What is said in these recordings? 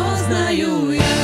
що знаю я.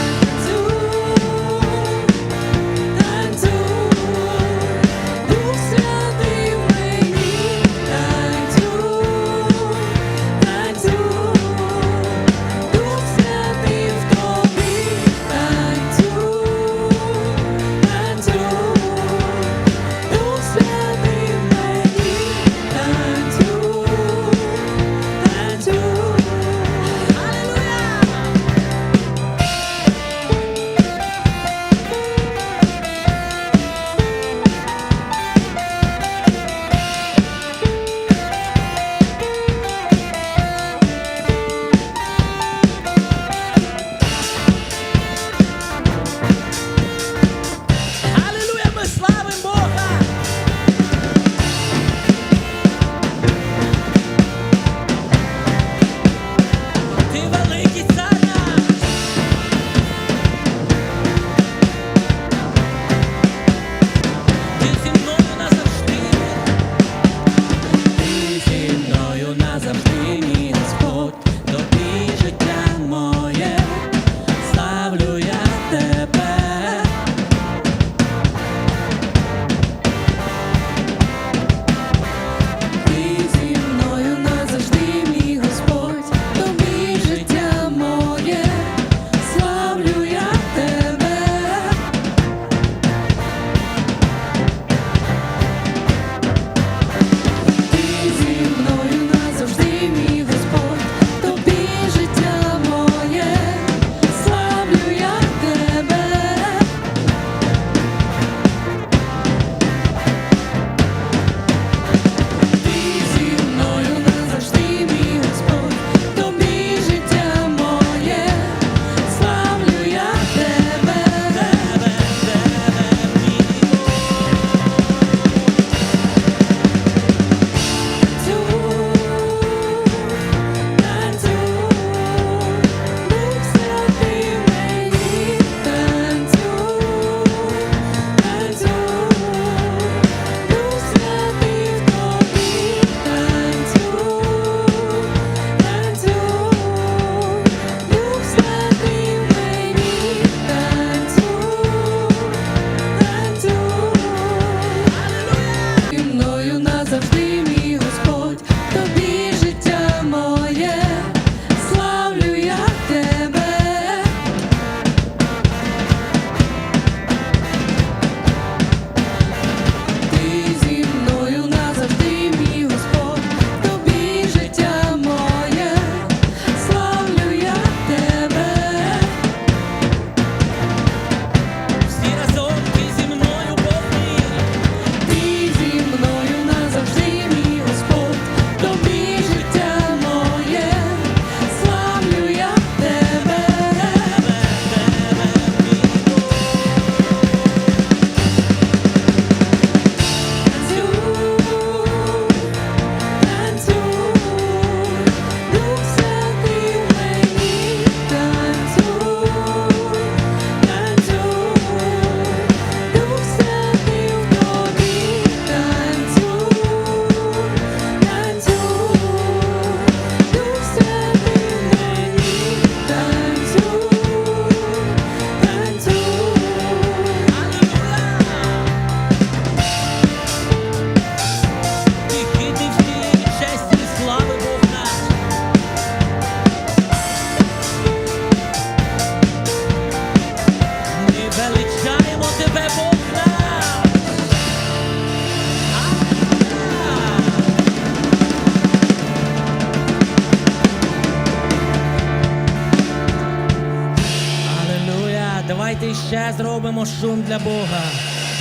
Зробимо шум для Бога.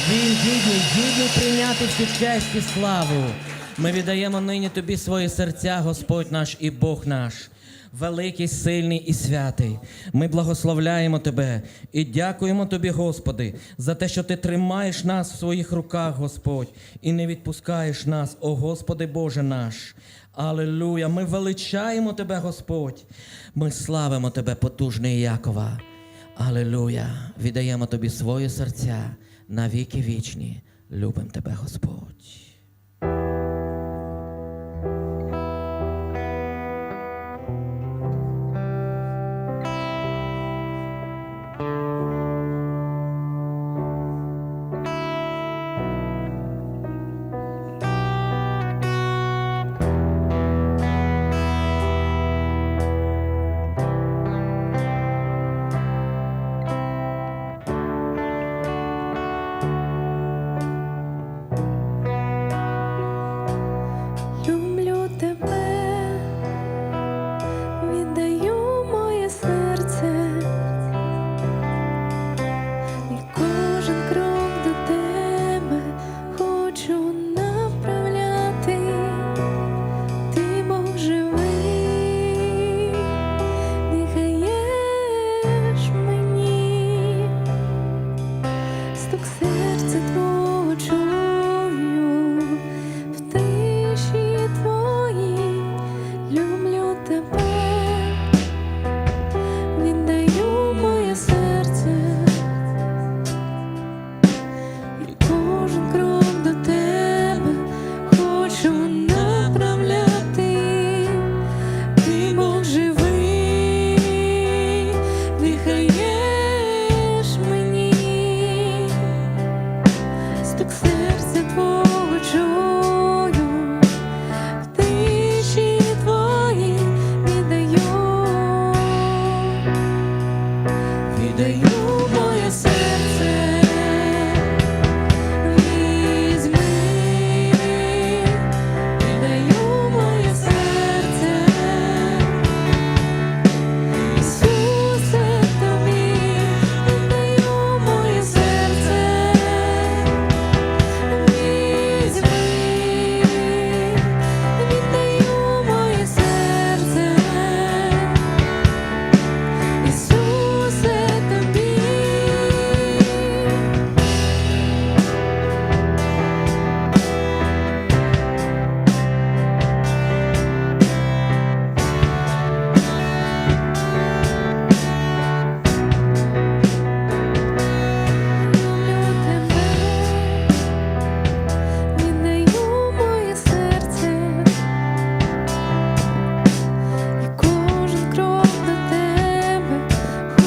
Він гідний, гідний прийняти всю честь і славу. Ми віддаємо нині тобі свої серця, Господь наш і Бог наш. Великий, сильний і святий. Ми благословляємо Тебе і дякуємо Тобі, Господи, за те, що Ти тримаєш нас в своїх руках, Господь, і не відпускаєш нас, о Господи Боже наш. Алілуя! Ми величаємо Тебе, Господь. Ми славимо Тебе, потужний Якова. Алілуя! Віддаємо Тобі своє серця на віки вічні. Любим Тебе, Господь.